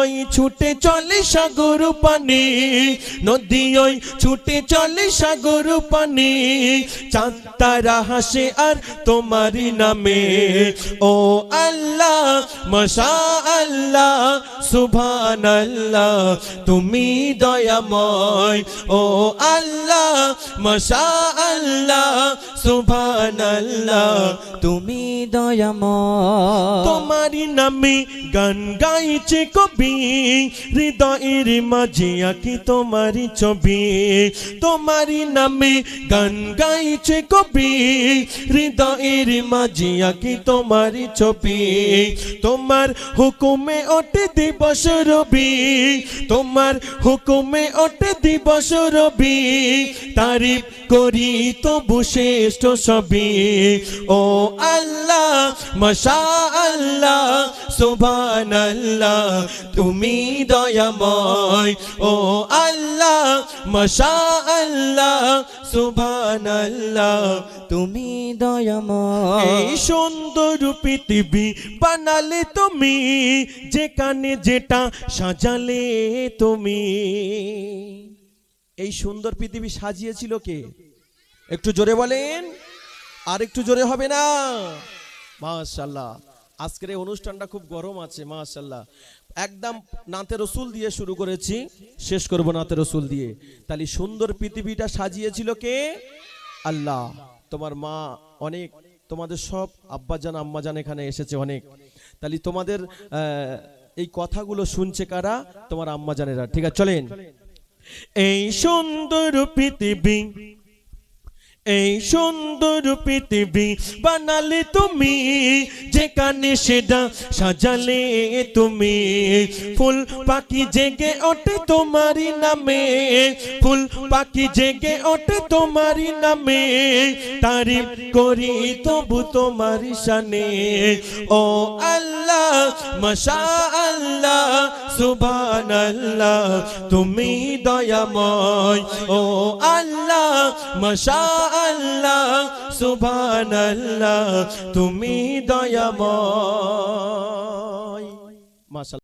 ওই ছুটে চলে সাগর পানি নদী ওই ছুটে চলে সাগর পানি। চাঁদ তারা হাসে আর তোমারি নামে, ও আল্লাহ, মশা আল্লাহ সুভান আল্লাহ তুমি দয়াময়। ও আল্লাহ মশা আল্লাহ সুভান আল্লাহ তুমি দয়াময়। তোমারই নামে গান গাইছে কবি, হৃদয়ের মাঝে আঁকি তোমারই ছবি। তোমারই নামে গান গাইছে কবি, হৃদয়ের মাঝে আঁকি তোমারই ছবি। তোমার হুকুমে ওঠে দিবস রবি। তোমার হুকুমে ওঠে দিবস রবি। তারিফ করি তবু শ্রেষ্ঠ সবই। ও আল্লাহ মশা আল্লাহ সুভান আল্লাহ তুমি দয়াময়। ও আল্লাহ মশা আল্লাহ সুভান আল্লাহ তুমি দয়াময়। এই সুন্দর পৃথিবী বানালে তুমি, যেখানে যেটা সাজালে তুমি। এই সুন্দর পৃথিবী সাজিয়েছিল কে? একটু জোরে বলেন, আর একটু জোরে হবে না? মাশাল্লাহ আজকের এই অনুষ্ঠানটা খুব গরম আছে মাশাল্লাহ একদম নাতে রসুল দিয়ে শুরু করেছি, শেষ করব নাতে রসুল দিয়ে। তাহলে সুন্দর পৃথিবীটা সাজিয়েছিল কে? আল্লাহ। তোমার মা অনেক, তোমাদের সব আব্বাজান, আম্মাজান এখানে এসেছে অনেক। তাহলে তোমাদের এই কথাগুলো শুনছে কারা? তোমার আম্মাজানেরা। ঠিক আছে, চলেন। এই সুন্দর পৃথিবী এই সুন্দর পৃথিবী বানালে তুমি, যেখানে সেটা সাজালে তুমি। ফুল পাখি জেগে ওঠে তোমারই নামে, ফুল পাখি জেগে ওঠে তোমারই নামে। তারিফ করি তবু তোমারই সানে ও আল্লাহ মশা আল্লাহ সুবান আল্লাহ তুমি দয়াময়, ও আল্লাহ। মশা আল্লাহ সুবহান আল্লাহ তুমি দয়াময়। মাশাআল্লাহ।